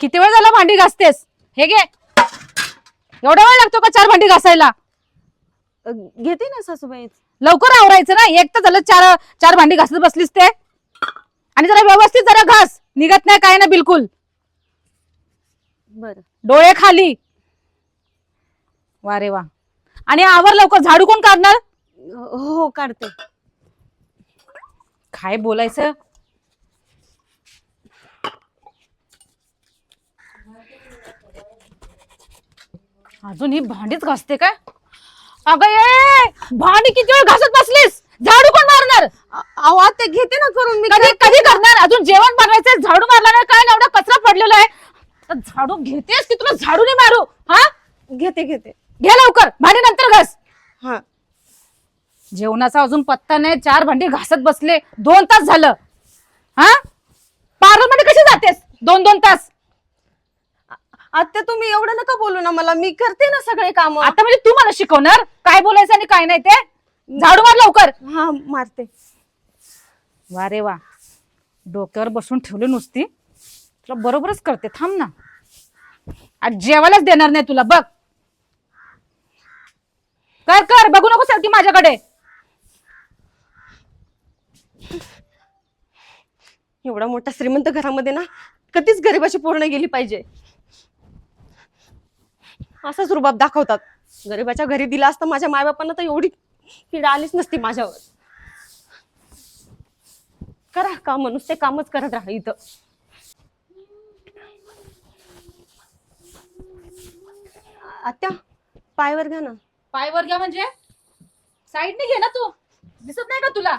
किती वेळ झाला भांडी घासतेस? हे घे. एवढा वेळ लागतो का चार भांडी घासायला? अ, घेते ना सासूबाई लवकर आवरायचं ना. एक तर झालं चार चार भांडी घासत बसलीस ते. आणि जरा व्यवस्थित जरा घास. निघत नाही काय ना बिलकुल. बर. डोळे खाली. वा रे वा. आणि आवर लवकर. झाडू कोण काढणार? हो काढते. काय बोलायचं? अजून ही भांडीच घासते काय? अगं ये भांडी किती वेळ घासत बसलीस? झाडू कोण मारणार? अहो आता घेते ना करून मी कधी कधी करणार? अजून जेवण बनवायचंय झाडू मारला नाही काय एवढा कचरा पडलेला आहे? झाडू घेतेस की तुला झाडू नाही मारू? हा? घेते घेते. घे लवकर भांडी नंतर घास. हा. जेवणाचा अजून पत्ता नाही चार भांडी घासत बसले दोन तास झालं. हा? पार्लरमध्ये कशी जातेस? दोन दोन तास. आता तुम्ही एवढं नका बोलू ना मला. मी करते ना सगळे काम. आता म्हणजे तू मला शिकवणार? काय बोलायचं आणि काय नाही ते? झाडू मार लवकर. हा मारते. वा रे वा. डोक्यावर बसून ठेवली नुसती. तुला बरोबरच करते. थांब ना. आज जेवायलाच देणार नाही तुला. बघ. कर कर. बघू नको सारखी माझ्याकडे. एवढा मोठा श्रीमंत घरामध्ये ना कधीच गरीबाची पूर्ण गेली पाहिजे. असाच रुबाब दाखवतात. गरीबाच्या घरी दिला असता माझ्या मायबापांना तर एवढी पीडा आलीच नसती माझ्यावर. करा काम नुसते कामच करत राहा इथं. आत्या पायवर घ्या ना. पायवर घ्या म्हणजे? साईडने घे ना तू. दिसत नाही का तुला?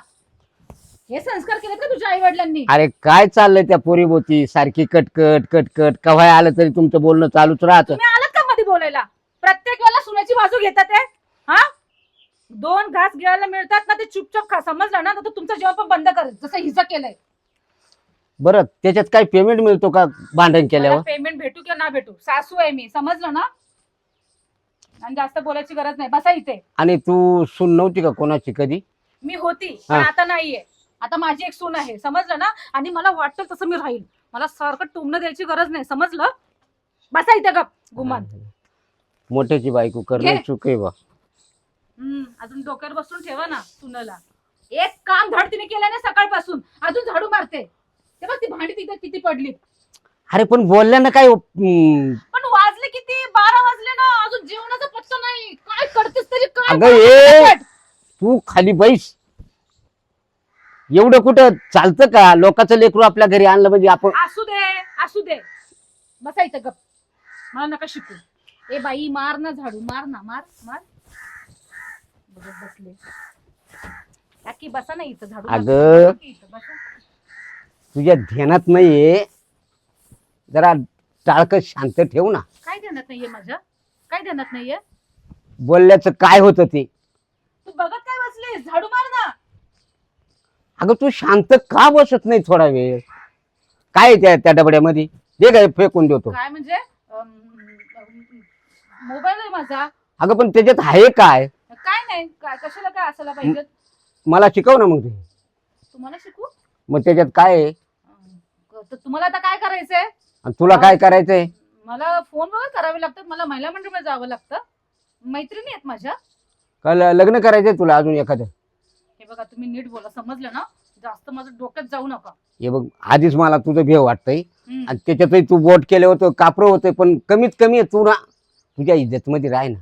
हे संस्कार केले का तुझ्या आई वडिलांनी अरे काय चाललंय त्या पोरीभोवती? सारखी कटकट कटकट. कव्हाय आलं तरी तुमचं बोलणं चालूच राहतं. मध्ये बोलायला. प्रत्येक वेळेला सुनाची बाजू घेतात हा? दोन घास गिळायला मिळतात ना ते चुपचाप खा. समजलं ना? तर तुमचं जेवण पण बंद करेल जसं हिचं केलंय. बरं त्याच्यात काय पेमेंट मिळतो का भांडण केल्यावर? पेमेंट भेटू किंवा ना भेटू? सासू आहे मी. समजलं ना? आणि जास्त बोलायची गरज नाही. बसा इथे. आणि तू सून नव्हती का कोणाची कधी? मी होती पण हा. आता नाहीये. आता माझी एक सून आहे. समजलं ना? आणि मला वाटतं तसं मी राहील. मला सारखं टुमणं द्यायची गरज नाही. समजलं? बसा इथे गप. गुमान. मोठ्याची बायको करणं घे. चुक बा. हम्म, अजून डोक्यावर बसून ठेवा ना सुनला. एक काम धड तिने केलं ना सकाळपासून अजून झाडू मारते. ते बघ ती भांडी तिथे किती पडली. अरे पण बोलल्यानं काय हम्म, पण वाजले किती? बारा वाजले ना अजून जेवणाचा पत्ता नाही. काय करतेस तरी काय अगं. तू खाली बैस. एवढं कुठं चालतं का? लोकांचं लेकरू आपल्या घरी आणलं म्हणजे आपण असू दे असू दे. बसायचं गप. मला नका शिकू. ए बाई मार ना झाडू मार ना मार मार. बघत बसले. काकी बसा ना इथं झाडू. अगं. इथं, बसा. तुझ्या ध्यानात नाहीये. जरा टाळकं शांत ठेव ना. काय ध्यानात नाहीये माझ्या? काय ध्यानात नाहीये? बोलल्याचं काय होतं ते? तू बघत काय बसले झाडू मार ना. अगं तू शांत का बसत नाही थोडा वेळ? काय आहे त्या त्या डबड्यामध्ये? दे काय फेकून देतो. काय म्हणजे? मोबाईल आहे माझा. अगं पण त्याच्यात आहे काय? काय नाही काय कशाला काय असायला पाहिजे मला शिकव ना मग ते. तुम्हाला शिकू? मग त्याच्यात काय आहे? अं, तर तुम्हाला आता काय करायचंय? आणि तुला काय करायचंय? मला फोन वगैरे करावे लागतात मला महिला मंडळमध्ये जावं लागतं. मैत्रिणी आहेत माझ्या. का ल- लग्न करायचंय तुला अजून एखादं? हे बघा तुम्ही नीट बोला समजलं ना? जास्त माझं डोक्यात जाऊ नका. हे बघ आधीच मला तुझं भेव वाटतंय. हम्म. आणि त्याच्यातही तू बोट केलं होतं कापरं होतं पण कमीत कमी आहे तू ना तुझ्या इज्जतमध्ये राह ना.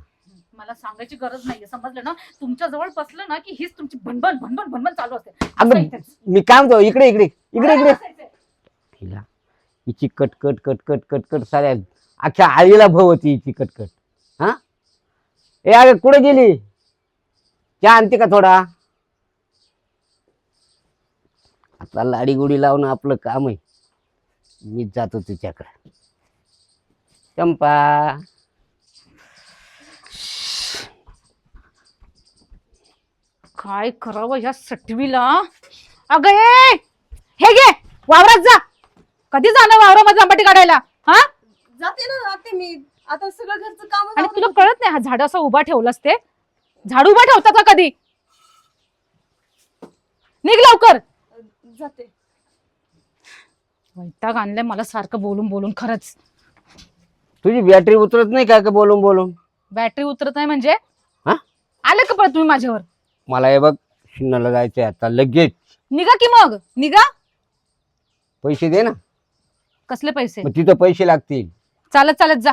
मला सांगायची गरज नाहीये समजलं ना? तुमच्या जवळ बसलं ना की हीच तुमची भनभन भनभन भनभन चालू असते. अगं असं इथेच. मी काय म्हणतो इकडे इकडे इकडे इकडे. हिला हिची कटकट कटकट कटकट साऱ्या अख्ख्या आईला भवती हिची कटकट. हा? ए अरे कुठे गेली? त्या आणते का थोडा? आता लाडी गुडी लावणं आपलं काम आहे. मी जातो तिच्याकडे. चंपा. काय करावं ह्या सटवीला? अगं! हे घे वावरात जा. कधी जाणार वावरामध्ये आंबाटी काढायला? हा? जाते ना जाते मी. आता सगळं घरचं काम आणि तुला कळत नाही हा झाड असं उभा ठेवलास ते? झाड उभा ठेवतात का कधी? निघ लवकर. जाते. वैताग आणलंय मला सारखं बोलून बोलून खरंच. तुझी बॅटरी उतरत नाही काय का बोलून बोलून? बॅटरी उतरत नाही म्हणजे? हा? आले का परत तुम्ही माझ्यावर? मला हे बघ शिन्नाला जायचंय आता लगेच. निघा की मग? निघा. पैसे दे ना. कसले पैसे? मग तिथं पैसे लागतील. चालत चालत जा.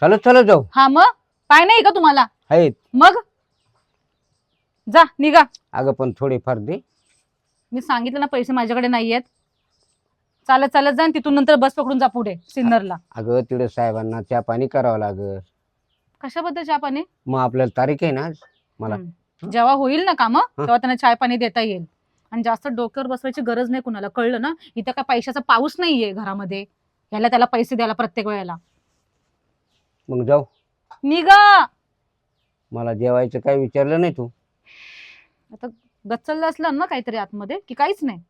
चालत चालत जाऊ. हा मग? पाय नाही का तुम्हाला? आहेत. मग? जा निघा. अगं पण थोडेफार दे. मी सांगितलं ना पैसे माझ्याकडे नाहीयेत. चालत चालत जा आणि तिथून नंतर बस पकडून जा पुढे सिन्नरला. अगं तिकडे साहेबांना चहा पाणी करावं लागल. कशाबद्दल चहा पाणी? मग आपल्याला तारीख आहे ना आज? मला हम्म. जेव्हा होईल ना काम तेव्हा त्यांना चाय पाणी देता येईल. आणि जास्त डोक्यावर बसवायची गरज नाही कुणाला कळलं ना? इथं काय पैशाचा पाऊस नाहीये घरामध्ये. याला त्याला पैसे द्यायला प्रत्येक वेळेला. मग जाऊ. निघा! मला जेवायचं काय विचारलं नाही तू? आता गच्चललं असलं ना काहीतरी आतमध्ये की काहीच नाही.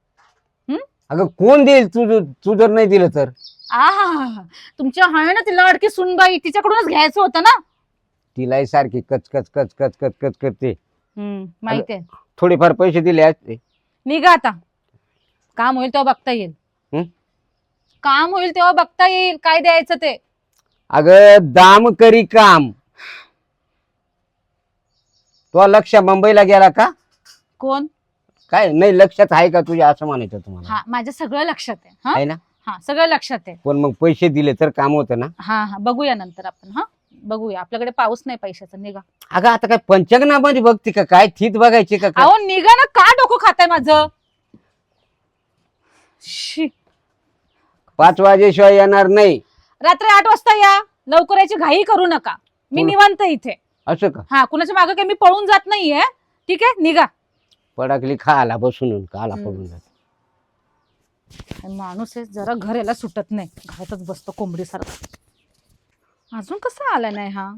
अगं कोण देईल? तू जर- तू जर नाही दिलं तर. आहा तुमच्या आहे ना ती लाडकी सुनबाई तिच्याकडूनच घ्यायचं होतं ना? तिलाही सारखी कच कच कच कच कच कच करते. माहितीये थोडेफार पैसे दिले असते. निघा आता. काम होईल तेव्हा बघता येईल. हं? काम होईल तेव्हा बघता येईल काय द्यायचं ते. अगं दाम करी काम. तो लक्ष मुंबईला गेला का? कोण? काय नाही लक्षात आहे का तुझ्या? असं म्हणायचं तुम्हाला. हा माझ्या सगळं लक्षात आहे. हा? आहे ना? हा सगळं लक्षात आहे. पण मग पैसे दिले तर काम होतं ना? हा हा बघूया नंतर आपण हा? बघूया. आपल्याकडे पाऊस नाही पैशाचा निघा. अगं आता काय पंचगनामध्ये बघते का? काय थीत बघायची का काय? अहो निघा ना का डोकं खाताय माझं? शी. पाच वाजेशिवाय येणार नाही. रात्री आठ वाजता या. लवकर याची घाई करू नका. मी निवांत इथे. असं का? हा कुणाच्या मागे काही मी पळून जात नाहीये. ठीक आहे निघा. पडाकली खाला बसून काला हम्म. पडून जात. माणूस आहे जरा घर याला सुटत नाही. घरातच बसतो कोंबडी सारखा अजून कसा आला नाही हा?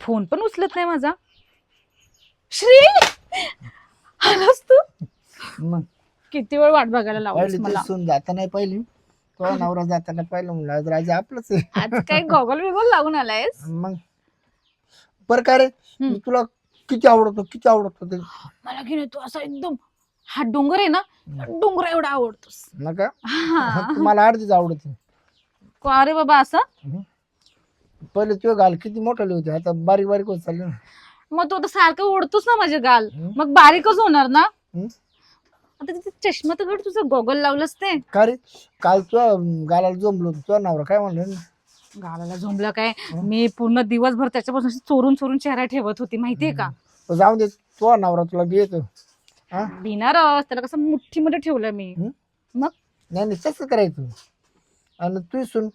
फोन पण उचलत नाही माझा. श्री! आलास तू? मग? किती वेळ वाट बघायला लावलीस मला? सून जाताना पहिली. तो नवरा जाताना पहिलं म्हणलं आज राजा आपलंच आहे. आज काय गॉगल बिगल लागून आलायस? मग? बरं काय रे. मी तुला किती आवडतो किती आवडतो ते? मला की नाही तू असा एकदम हा डोंगर आहे ना डोंगर एवढा आवडतोस. नका. हा. मला अर्धीच आवडते का रे बाबा असं? पहिले तुझे गाल किती मोठाले होते आता बारीक बारीक होत चालले ना. मग तू आता सारखं ओढतोस ना माझे गाल. हम्म. मग बारीकच होणार ना? हम्म. आता तिथे चष्मा तर घड तुझं गॉगल लावलंस ते. का रे? काल तुझ्या गालाला जमलो तुझा नवरा काय म्हणलं? गालाला झोंबलं काय? मी पूर्ण दिवसभर त्याच्यापासून अशी चोरून चोरून चेहरा ठेवत होती माहितीये का? तो जाऊ दे तुझा नवरा तुला देतो हा? देणारच त्याला कसं मुठ्ठीमध्ये ठेवलं मी. हं? मग? नाही नाही तसं करायचं? आणि तू सून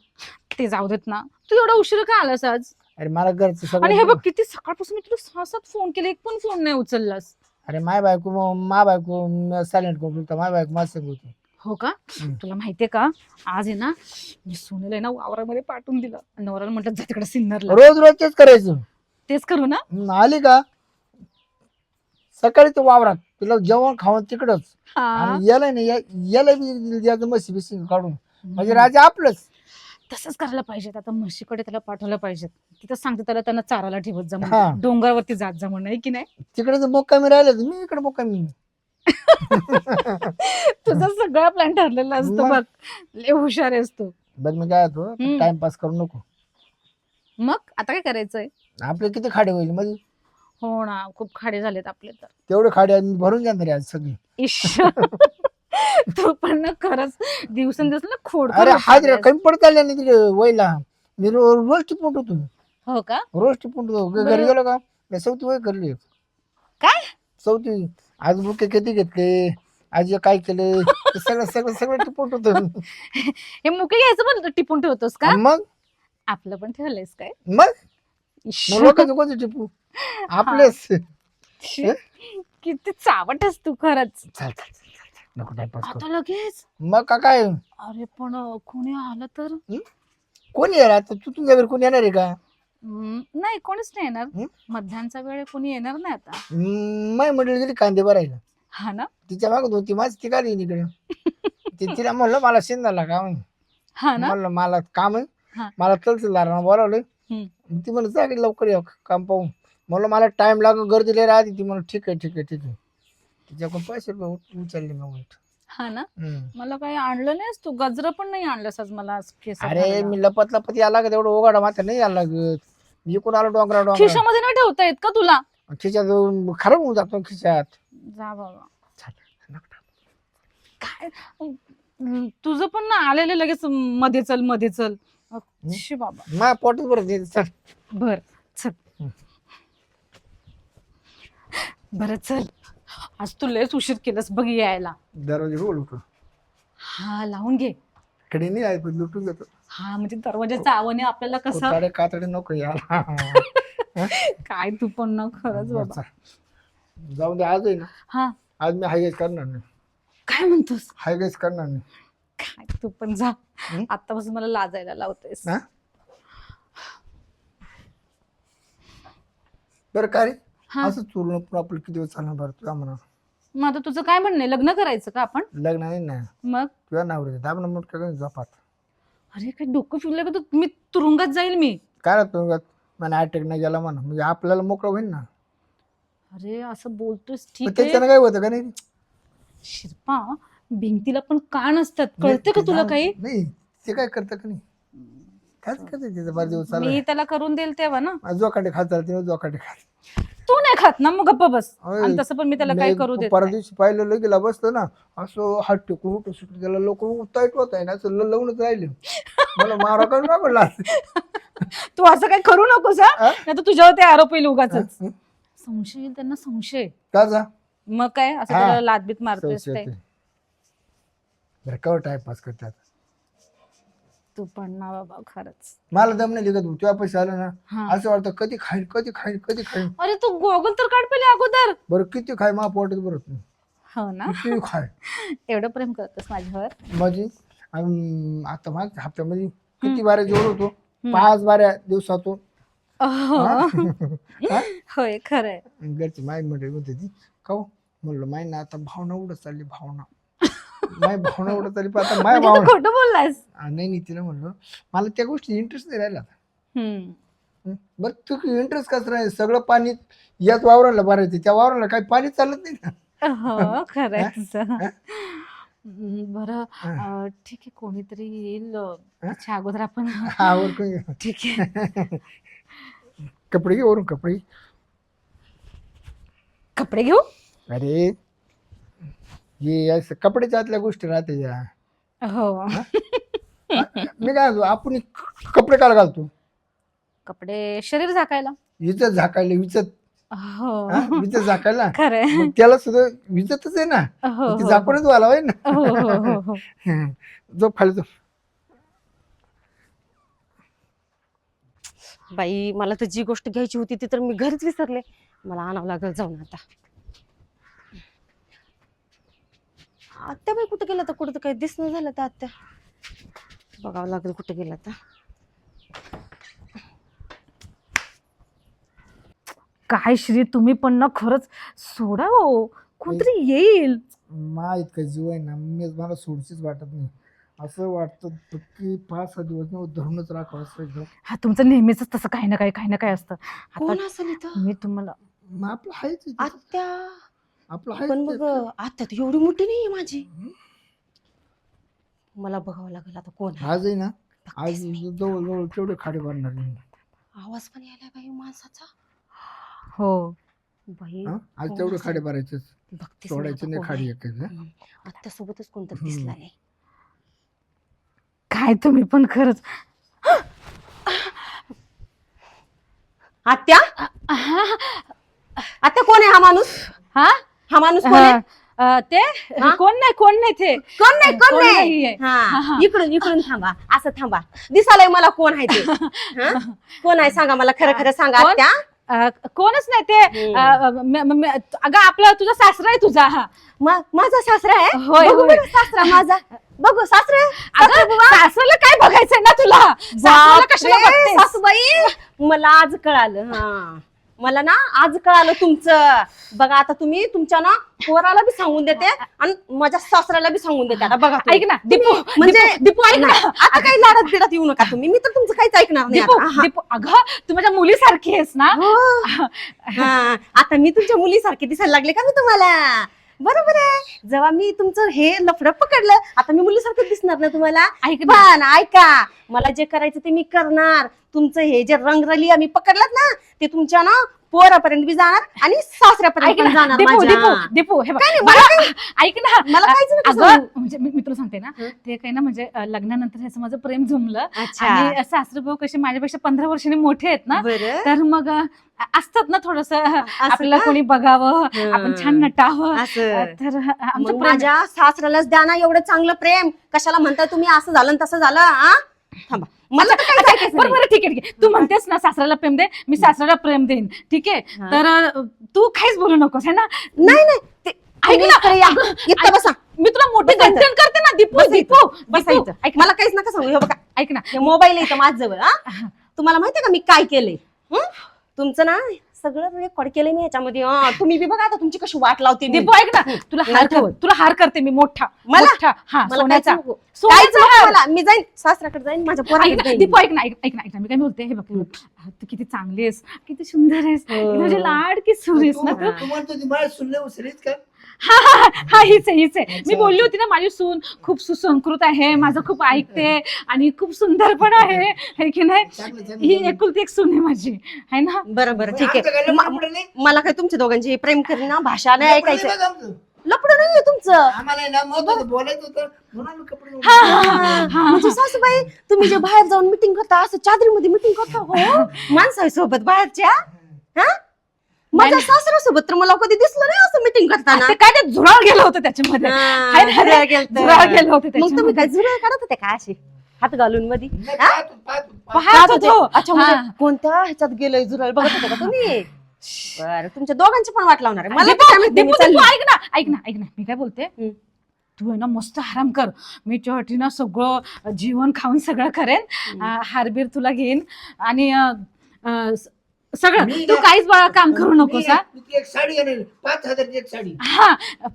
ते जाऊ देत ना. तू एवढा उशीर का आलास आज अरे मला घरचं आणि हे सगळं बघ किती सकाळपासून मी तुला सहा सात फोन केले एक पण फोन नाही उचललास. अरे माय बायको मा बायको सायलेंट करून ठेवतो माय बायको माझं संग हो का? हं. तुला माहितीये का? आज आहे ना मी सोनेला आहे ना वावरामध्ये पाठवून दिलं. नवऱ्याला म्हटलं जा तिकडे सिन्नरला. रोज रोज तेच करायचं. तेच करू ना? आली का? सकाळी तो वावरात तिला जेवण खावं तिकडच. हा. आणि याला नाही याला बी द्यायचं म्हशी बिशी काढून. म्हणजे राजा आपलंच. तसंच करायला पाहिजेत. आता म्हशीकडे त्याला पाठवलं पाहिजेत. तिथं सांगते त्याला त्यांना चाराला ठेवत जा हा. म्हणून डोंगरावरती जात जा म्हणून आहे की नाही? तिकडे जर मोकामी राहिले तर मी इकडे मोकामी तुझा सगळा प्लॅन ठरलेला असतो मग. बघ. लय हुशार आहेस तू. बघ मी काय होतो हम्म. टाइमपास करू नको. मग? आता काय करायचंय? आपले किती खाडे होईल? म्हणजे हो ना खूप खाडे झालेत आपले तर. तेवढे खाडे मी भरून घेणार आज सगळी. इश्श तू पण ना खरंच दिवसेंदिवस ना खोड अरे हाजरा कमी पडत आले ना तिकडे वयला. मी रो- रोज टिपून होतो हो का? रोज टिपून होतो घरी बरं. गेलो का? मी चौथी वय करली काय? चौथी आज बुके किती घेतले? आज हे काय केले? ते सगळं सगळं सगळं टिपून होतो हे मुके घ्यायचं पण टिपून ठेवतोस का? मग? आपलं पण ठेवलंयस काय? मग? इश्श. मग लोकांचं कोणतं टिपू? आपलेच. किती चावटस तू खरंच. चल चल चल, चल, चल. नको टाइमपास आता लगेच. मग का काय? अरे पण अं, कोणी आलं तर? कोणी येणार? आता तू तुझ्या घरी कोणी येणार आहे का? हम्म, नाही कोणीच नाही येणार? मध्यानचा वेळ कोणी येणार नाही आता. माय मंडळी गेली कांदे भरायला. हा ना? तिच्या मागत होती माझी ती काढली इकडे ती तिला म्हणलं मला शिंदाला काम आहे हा ना? म्हणलं मला काम आहे. हा. मला तहसीलदारांना बोलावलं हम्म. मग ती म्हणलं जा लवकर या काम पाहून. म्हणलं मला टाइम लागू गर्दी लय राहते ती. म्हणलं ठीक आहे ठीक आहे ठीक आहे. तिच्याकडून पैसे रुपये उच- उचलले मग उलट. हा ना? हम्म. मला काही आणलं नाहीस तू? गजर पण नाही आणलंस आज मला आज अरे मी लपत लपत यायला लागत एवढं ओघाडा मात्र नाही यायला लागत. मी कोण आलो डोंगरा डोंगरा खिशामध्ये नाही ठेवता येत का तुला? जाऊन खराब होऊन जातो खिच्यात जा बाबा. काय? तुझं पण ना आलेलं लगेच मध्ये चलमध्ये चल. शी बाबा. मा पोटच बरं ते चल. बर चल. बर चल. आज तू लयच उशीर केलंस बघ यायला. दरवाजे रोल होतो हा लावून घे. कडे नाही आहे पण लुटून घेतो हा म्हणजे दरवाजाचा आवाने आपल्याला कसं? कोताडे कातडे नको याला काय तू पण ना खरंच बाबा. जाऊन दे आज आहे ना. हा. आज मी हायगेस करणार नाही. काय म्हणतोस? हायगेस करणार नाही. काय तू पण जा. हं? आतापासून मला लाजायला लावतेस. हा? बरं काय रे? हा. असं चोरून पण आपलं किती दिवस चालणार बरं तुला म्हणा मग आता तुझं काय म्हणणं आहे? लग्न करायचं का आपण? लग्न नाही ना. मग? तुझ्या नावर दाब ना मोठ काय झोपात. अरे काय डोकं फिरलं का तू? मी तुरुंगात जाईल मी. काय राहतो मला अटॅक नाही गेला म्हणा म्हणजे आपल्याला मोकळं होईल ना. अरे असं बोलतोस ठीक आहे. त्याच्यानं काय होतं का नाही? शिरपा भिंतीला पण कान असतात. कळतं का तुला काही? नाही. ते काय करतं का नाही? काय करतं त्याचा बारा दिवस मी त्याला करून देईल तेव्हा ना. जोकाटे खात चालते जोकाटे खात. तू नाही खात ना मग गप्प बस. आणि तसं पण मी त्याला मी करू देत परवा नाही. दिवशी पाहिलं लगेला बसतो ना. असं हात टेकून उठू सुटू त्याला लोक टाईट होत आहे ना असं ल- लावूनच राहिले. मला मारा काय ना. पडला तू असं काही करू नकोस हा? नाही तर तुझ्यावर ते आरोप येईल उगाच संशय येईल त्यांना संशय. का जा? मग काय? असं हा. त्याला लादबीत मारतोयस ते. बरं कवर टाइमपास करतात. तू पण ना बाबा खरंच. मला दम नाही लिखत तुझ्या पैसे आलं ना. हा. असं वाटतं कधी खाईन कधी खाईन कधी खाईन. अरे तू गोगल तर काढ पहिले अगोदर. बरं किती खाय मा पोटात बरं. नाही हो ना. किती खाय. एवढं प्रेम करतोस माझ्यावर? माझी अं, आता मागच्या हप्त्यामध्ये किती बाऱ्या जेवढ होतो. पाच बाऱ्या दिवसातून. हा? होय खरंय. घरची माय म्हणजे म्हणते ती का हो? म्हणलं माय ना आता भावना उडत चालली भावना. माय भावना उडत चालली पण आता माय म्हणजे तू भावना खोटं बोललास आ, नाही नाही तिला म्हणलं मला त्या गोष्टी इंटरेस्ट नाही राहिला आता. हम्म. हं? बरं तू इंटरेस्ट कसं राहील सगळं पाणी याच वावराला भरायचं त्या वावराला काही पाणी चालत नाही ना हो? हम्म, बरं. अं, ठीक आहे कोणीतरी येईल अं, त्याच्या अगोदर आपण हा घे. ठीक आहे कपडे घे वरून कपडे कपडे घेऊ अरे हे असं कपड्याच्या आतल्या गोष्टी राहते या हो. मी काय म्हणतो, आपण क- कपडे काल घालतो. कपडे शरीर झाकायला. विजत झाकायला विजत. हो. हा? विजत झाकायला? खरंय मग त्याला सुद्धा विजतच आहे ना. हो ते हो. झाकूनच व्हायला पाहिजे ना. हो हो हो हो. झोप खाली झोप बाई मला तर जी गोष्ट घ्यायची होती ती तर मी घरीच विसरले. मला आणावं लागेल जाऊन आता. आत्या बाई कुठं गेला तर कुठं तर काही दिसणं झालं तर आत्या. बघावं लागेल कुठं गेला तर काय श्री तुम्ही पण ना खरंच सोडा हो. कोणतरी येईल. मा इतकं जीव आहे ना मी मला सोडचीच वाटत नाही. असं वाटतं की पाच सहा दिवस ना धरूनच राखावं असं एकदम. हा तुमचं नेहमीच तसं काही ना काही काही ना काही असतं. आता कोण असेल इथं मी तुम्हाला मग आपलं आहेच इथे. आत्या. आपलं पण मग. आत्या तर एवढी मोठी नाहीये माझी मला बघावं लागेल आता कोण आहे. आज आहे ना आज बघतेच मी. जवळ जवळ तेवढे खाडे बांधणार नाही आवाज पण यायला बाई माणसाचा हो बाई हा? आज तेवढे? खाडे भरायचे बघतेच मी सोडायचे आता नाही कोण खाडी आहे. एक. आत्यासोबतच कोणतरी हम्म. दिसला आहे काय तुम्ही पण खरंच आत्या आत्या कोण आहे हा माणूस हा हा माणूस कोण आहे? अं, ते? हा? कोण नाही कोण नाही ते. कोण नाही कोण कोण नाही? नाहीये. हा. इकडून इकडून थांबा. असं थांबा. दिसालय मला कोण आहे ते? हा? कोण आहे? सांगा मला खरं खरं सांगा कोण? आत्या. अं, कोणच नाही ते. हम्म. अं, म- म- म- अगं आपला तुझा सासरा आहे तुझा. हा मा- माझा सासरा आहे? होय, बघू होय. बरं सासरा माझा. बघू सासरा? अगं सासऱ्याला काय बघायचंय ना तुला? सासऱ्याला कशाला बघतेस? सासूबाई मला आज कळालं हा. मला ना आज कळालं तुमचं बघा आता तुम्ही तुमच्या ना पोराला बी सांगून देते आणि माझ्या सासऱ्याला बी सांगून देते आता बघा तुम्ही. ऐक ना दीपू तुम्ही- म्हणजे दीपू, ऐक ना आता काही लाडत बिडत येऊ नका तुम्ही मी तर तुमचं काहीच ऐकणार नाही दीपू आता. हा. दीपू अगं तू माझ्या मुलीसारखी आहेस ना हो. हा, आता मी तुमच्या मुलीसारखे दिसायला लागले का मी तुम्हाला बरोबर आहे. जेव्हा मी तुमचं हे लफडं पकडलं आता मी मुलीसारखं दिसणार ना तुम्हाला? ऐक ना. पण ऐका मला जे करायचं ते मी करणार. तुमचं हे जे रंगरली आम्ही पकडलात ना ते तुमच्या ना पोरापर्यंत बी जाणार आणि सासऱ्यापर्यंत पण जाणार दीपू माझ्या. दीपू दीपू हे बघ. काय नाही, मला- ऐक ना. मला काहीच अगं. म्हणजे मी मी तुला सांगते ना. हं. ते काय ना म्हणजे अं, लग्नानंतर ह्याचं माझं प्रेम झुमलं अच्छा. आणि सासरे भाऊ कसे माझ्यापेक्षा पंधरा वर्षांनी मोठे आहेत ना बरं. तर मग अं, असतात ना थोडस. आपल्याला का? कोणी बघावं. आपण छान नटावं. असं. तर अं, आमचं मग प्रेम माझ्या सासऱ्यालाच द्या ना एवढं चांगलं प्रेम. कशाला म्हणताय तुम्ही असं झालं आणि तसं झालं हा थांबा. मला तर काहीच ऐकायचं बरं नाही. बरं ठीक आहे ठीक आहे. तू म्हणतेस ना सासऱ्याला प्रेम दे मी सासऱ्याला प्रेम देईन. ठीक आहे? हा. तर अं, तू काहीच बोलू नकोस है ना? नाही नाही. ते ऐक तुम्ही ना. इकडे या. इथं बसा. मी तुला मोठी बसायचं. कंटेंट करते ना दीपू बसायचं. दीपू बसायचं. ऐक मला काहीच नका सांगू. हे बघा. ऐक ना. हे मोबाईल आहे इथं माझ्याजवळ हा. तुम्हाला माहितीये का मी काय केलंय? हं? तुमचं ना सगळं रेकॉर्ड केलंय मी याच्यामध्ये हा, तुम्ही बी बघा आता तुमची कशी वाट लावते मी. दीपू ऐक ना तुला हार कर तुला हार करते मी मोठा मला? मोठा हा मला सोन्याचा काहीच नको. काहीच सोन्याचा नको हार मला. मी जाईन सासऱ्याकडे जाईन माझ्या ऐक ना दीपू ऐक ना ऐक ऐक ना ऐक ना मी काय बोलते हे बघ. तू किती चांगली आहेस किती सुंदर आहेस हो. तुझी लाडकी सुरेस ना तू तू म्हणतो ती माझ्या सुनले उसरीच का हा हा हा, हा हीच आहे हीच आहे. मी. बोलली होती ना माझी सून खूप सुसंस्कृत आहे माझं खूप ऐकते आणि खूप सुंदर पण आहे. है की नाही? ही एकुलती एक सून आहे माझी. है ना? बरं बरं. ठीक आमचं काय आहे लफडं म- बिफडं नाही? मला काय तुमच्या दोघांची प्रेम करीन ना भाषा नाही ऐकायचं. नाही. लपड नाहीये तुमचं. आम्हाला आहे ना महत्वाचं बोलायचं होतं. म्हणून आम्ही कपडे घालून हा, बसलो. हा, हा. म्हणजे सासूबाई तुम्ही जे बाहेर जाऊन मिटिंग करता असं चादरीमध्ये मिटिंग करता हो? माणसासोबत बाहेरच्या? हा? माझ्या सासऱ्यासोबत तर मला कधी दिसलं नाही असं मिटिंग करताना ते काय ते झुराळ गेलं होतं त्याच्यामध्ये हाय ना रे? झुरळ गेलतं. झुरळ गेलं होतं मग तुम्ही त्याच्यामध्ये. काय झुरळ काढत होते का असे हात घालून मध्ये नाही, हा? पाहतो, पाहतो, पाहतो. पाहत होते. होतो. अच्छा म्हणजे हा. कोणत्या ह्याच्यात गेलोय झुरळ बघत होते का तुम्ही बरं तुमच्या दोघांची पण वाट लावणार आहे मला दीपू, दीपू. दीपू, ऐक ना ऐक ना ऐक ना मी काय बोलते हम्म. तू आहे ना मस्त आराम कर मी तुझ्यासाठी ना सगळं जेवण खाऊन सगळं करेन हारबीर तुला घेईन आणि अं, अं, स- सगळं. मी तू ना- काहीच बाळा काम करू नकोस हा? मी ती एक साडी घेणार पाच हजारची एक साडी. हा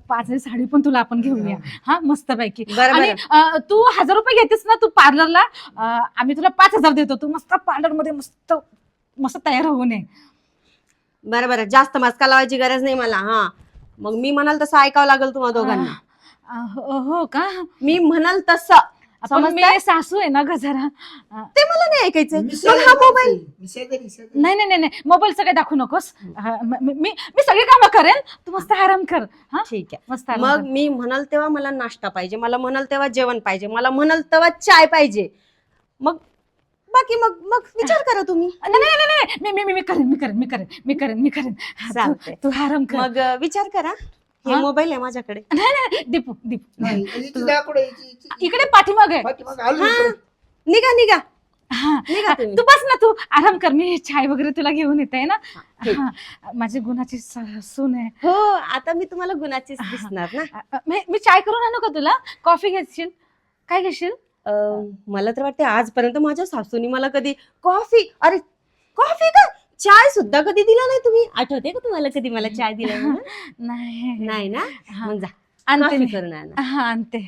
पाच हजार साडी पण तुला आपण घेऊया हा मस्त पैकी बरं, आणि अं, तू हजार रुपये घेतेस ना तू पार्लरला अं, आम्ही तुला पाच हजार देतो. तू मस्त पार्लरमध्ये मस्त मस्त तयार होऊन ये. बरं बरं. जास्त मस्का लावायची गरज नाही मला हा. मग मी म्हणाल तसं ऐकावं लागेल तुम्हाला दोघांना. हो हो का? मी म्हणाल तसं. पण मी समजतंय? सासू आहे ना ग जरा. ते मला नाही ऐकायचं. मग हा मोबाईल. नाही नाही नाही नाही. मोबाईल सगळे दाखवू नकोस. हा, म- मी मी मी सगळी कामं करेन तू मस्त आराम कर. हा? ठीक आहे. मस्त आराम मग कर. मी म्हणाल तेव्हा मला नाश्ता पाहिजे. मला म्हणाल तेव्हा जेवण पाहिजे. मला म्हणाल तेव्हा चाय पाहिजे. मग बाकी मग मग विचार करा तुम्ही. नाही नाही नाही, नाही. मी मी मी मी करेन मी करेन मी करेन मी करेन मी करेन. हा, तू- चालतंय. तू आराम कर. मग अं, विचार करा. हे हा? मोबाईल आहे माझ्याकडे. नाही नाही दीपू दीपू. नाही, दाखवडं, हिची- इकडे पाठीमाग. आहे हा. निघा निघा. हा. निघा तुम्ही. तू बस ना तू. आराम कर मी चाय वगैरे तुला घेऊन येते ना? ठीक. हा, माझी गुणाची स- सून आहे. हो आता मी तुम्हाला गुणाचीच दिसणार ना. अ, अ, मी मी चाय करून आणू का तुला? कॉफी घेशील? काय घेशील? अं, मला तर वाटते आजपर्यंत माझ्या सासूनी मला कधी कॉफी अरे कॉफी का? चाय सुद्धा कधी दिला नाही तुम्ही? आठवते का तुम्हाला कधी मला चाय दिला म्हणून? नाही. नाही ना. मग जा. आणते कॉफी मी. करून आणा. हा आणते.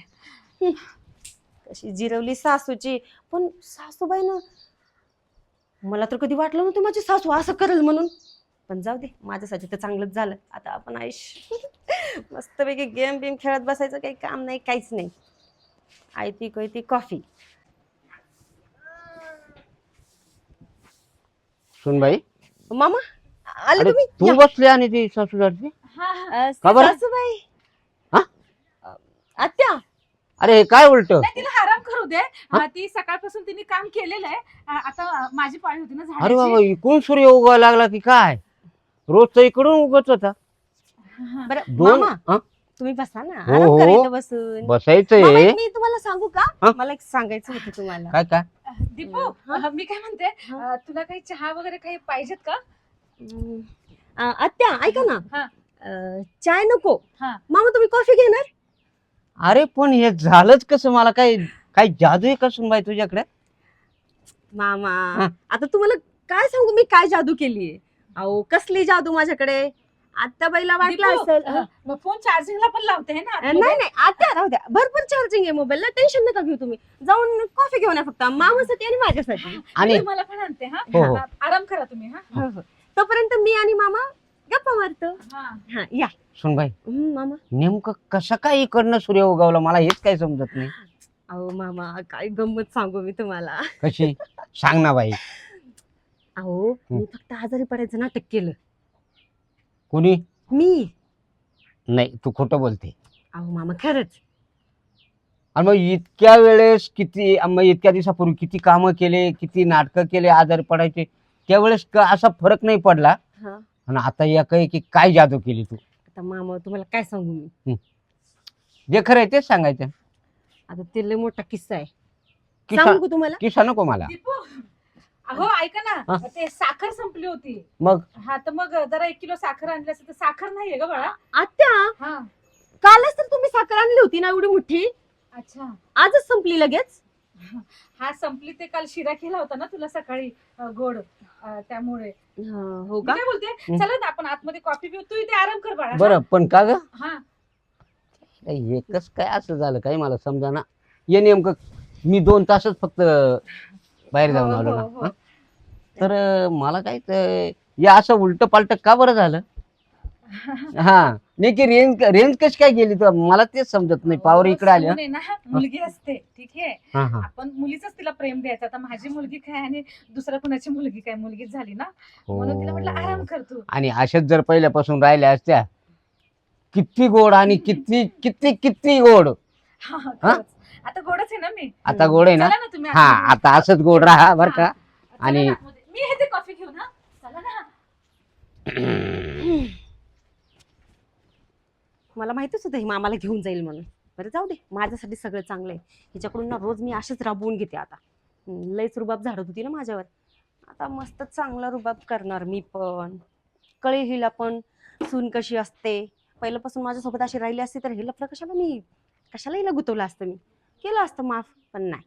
कशी जिरवली सासूची. पण सासूबाई ना मला तर कधी वाटलं नव्हतं माझी सासू असं करेल म्हणून. पण जाऊ दे माझ्यासाठी तर चांगलंच झालं. आता आपण आयुष्य मस्तपैकी गेम बिम खेळत बसायचं काही काम नाही काहीच नाही. आयती कोयती कॉफी. सुनबाई? मामा आले अरे तुम्ही? तू या. बसली आणि ती सासूसारखी? अं, का बरं? सासूबाई. हा? अं, आत्या. अरे हे काय उलट? नाही तिला आराम करू दे. अ, ती सकाळपासून तिने काम केलेलं आहे. अ, आता अ, माझी पाळी होती ना अरे बाबा झाडाची इकडून सूर्य उगवायला लागला की काय? रोज तर इकडून उगत होता. बरं दोन मामा. हा? तुम्ही बसा ना. हो, आराम हो. करा इथं बसून. बसायचंय. एक मी तुम्हाला सांगू का? मला एक सांगायचं होतं तुम्हाला. काय काय? दीपू? अ, मी काय म्हणते अ, तुला काही चहा वगैरे काही पाहिजेत का? अं, अं, आत्या ऐका ना. हा. अं, चाय नको. हा. मामा तुम्ही कॉफी घेणार? अरे पण हे झालंच कसं? मला काय काय जादू आहे का सुनबाई तुझ्याकडे? मामा हा. आता तुम्हाला काय सांगू? मी काय जादू केलीये? अहो कसली जादू माझ्याकडे? आत्या बाईला वाटलं दीपू, असेल. मग फोन चार्जिंगला पण लावते है ना नाही नाही आत्या राहू द्या. भरपूर चार्जिंग आहे मोबाईलला टेन्शन नका घेऊ तुम्ही. जाऊन कॉफी घेऊन या फक्त. मामासाठी आणि माझ्यासाठी. आणि मी मला पण आणते हा. हो, हो. हा, आराम करा तुम्ही हा. हो, हो. तोपर्यंत मी आणि मामा गप्पा मारतो. हा. हा या. सुनबाई हम्म, मामा. नेमकं कसं काय इकडनं सूर्य उगवला? मला हेच काय समजत नाही. अहो मामा काय गंमत सांगू मी तुम्हाला. कशी? सांग ना बाई. अहो मी फक्त आजारी पडायचं नाटक केलं. कोणी? मी. नाही तू खोटं बोलते. अहो मामा खरंच. आणि मग इतक्या वेळेस किती मग इतक्या दिवसापूर्वी किती कामं केले किती नाटकं केले आजारी पडायचे त्यावेळेस क- असा फरक नाही पडला? हा. आणि आता या काही की काय जादू केली तू? आता मामा तुम्हाला काय सांगू मी? जे खरं आहे तेच सांगायचं. आता ते लय मोठा किस्सा आहे. किस्सा सांगू का तुम्हाला? किस्सा नको मला. दीपू! अहो ऐका हा? ना ते साखर संपली होती. मग? हा तर मग जरा एक किलो साखर आणली असेल तर साखर नाहीये ग बाळा. आत्या हा. कालच तर तुम्ही साखर आणली होती ना एवढी मोठी? अच्छा. आजच संपली लगेच? हा संपली ते काल शिरा केला होता ना तुला सकाळी अं, गोड अं, त्यामुळे. हा, हो मी का? काय बोलते? चला ना आपण आतमध्ये कॉफी पिऊ. तू इथे आराम कर बाळा बरं पण का ग? हा. हे कस काय असं झालं काय मला समजा ना ये नेमकं मी दोन तासच फक्त बाहेर जाऊन हो, आलो हो, ना. हो. हं? तर अं, मला काय ते- या असं उलट पालट का बरं झालं? हा. नाही की रेंज रेंज कशी काय गेली तर मला तेच समजत नाही. पावर इकडे आली सून आहे ना मुलगी असते ठीक आहे? हा हा. आपण मुलीच तिला प्रेम द्यायचं. आता माझी मुलगी काय आणि दुसऱ्या कुणाची मुलगी काय? मुलगीच झाली ना? म्हणून तिला म्हटलं आराम हो. कर तू. आणि अशाच जर पहिल्यापासून राहिल्या असत्या किती गोड आणि किती किती किती गोड. हा, हा, हा? खरंच. आता गोडच आहे ना मी? आता गोड आहे ना? चला ना तुम्ही हा आतमध्ये. आता असंच गोड राहा बर का. हा, चला आणि- ना आतमध्ये. मी येते कॉफी घेऊन हा. चला ना. मला माहितीच होतं ही मामाला घेऊन जाईल म्हणून. बरं जाऊ दे. माझ्यासाठी सगळं चांगलं आहे. हिच्याकडून ना रोज मी अशीच राबवून घेते आता. हम्म, लयच रुबाब झाडत होती ना माझ्यावर. आता मस्त चांगला रुबाब करणार मी पण. कळेल हिला पण. सून कशी असते. पहिल्यापासून माझ्यासोबत अशी राहिली असती तर हिला कशाला मी कशाला हिला गुतवलं असतं मी. केलं असतं माफ पण नाही.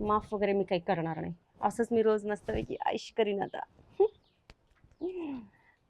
माफ वगैरे मी काही करणार नाही. असंच मी रोज नसतं की आईश करीन आता.